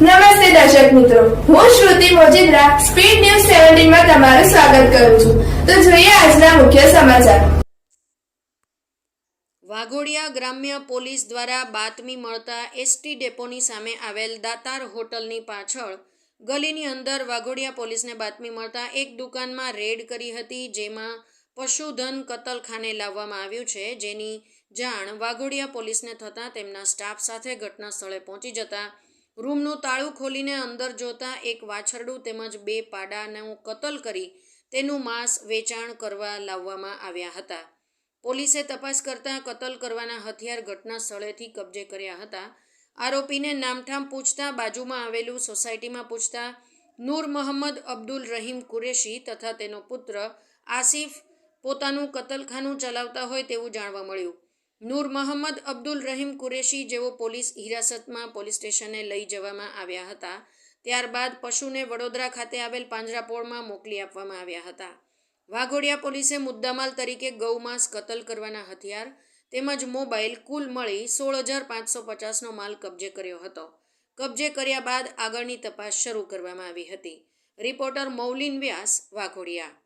નમસ્તે દર્શક મિત્રો. હું શ્રુતિ મોજીદ્રા, સ્પીડ ન્યૂઝ સેવન્ટીનમાં તમારું સ્વાગત કરું છું. તો જોઈએ આજના મુખ્ય સમાચાર. વાઘોડિયા ગ્રામ્ય પોલીસ દ્વારા બાતમી મળતા એસટી ડેપોની સામે આવેલ દાતાર હોટલની પાછળ ગલીની અંદર વાઘોડિયા પોલીસને બાતમી મળતા એક દુકાનમાં રેડ કરી હતી, જેમાં પશુધન કતલખાને લાવવામાં આવ્યું છે. જેની જાણ વાઘોડિયા પોલીસને થતાં તેમના સ્ટાફ સાથે ઘટના સ્થળે પહોંચી જતા રૂમનું તાળું ખોલીને અંદર જોતા એક વાછરડું તેમજ બે પાડાનું કતલ કરી તેનું માંસ વેચાણ કરવા લાવવામાં આવ્યા હતા. પોલીસે તપાસ કરતા કતલ કરવાના હથિયાર ઘટના સ્થળેથી કબજે કર્યા હતા. આરોપીને નામઠામ પૂછતા બાજુમાં આવેલું સોસાયટીમાં પૂછતા નૂર મોહમ્મદ અબ્દુલ રહીમ કુરેશી તથા તેનો પુત્ર આસિફ પોતાનું કતલખાનું ચલાવતા હોય તેવું જાણવા મળ્યું. નૂર મહંમદ અબ્દુલ રહીમ કુરેશી જેઓ પોલીસ હિરાસતમાં પોલીસ સ્ટેશને લઈ જવામાં આવ્યા હતા, ત્યારબાદ પશુને વડોદરા ખાતે આવેલ પાંજરાપોળમાં મોકલી આપવામાં આવ્યા હતા. વાઘોડિયા પોલીસે મુદ્દામાલ તરીકે ગૌમાંસ કતલ કરવાના હથિયાર તેમજ મોબાઈલ કુલ મળી સોળ હજાર પાંચસો પચાસનો માલ કબજે કર્યો હતો. કબજે કર્યા બાદ આગળની તપાસ શરૂ કરવામાં આવી હતી. રિપોર્ટર મૌલિન વ્યાસ, વાઘોડિયા.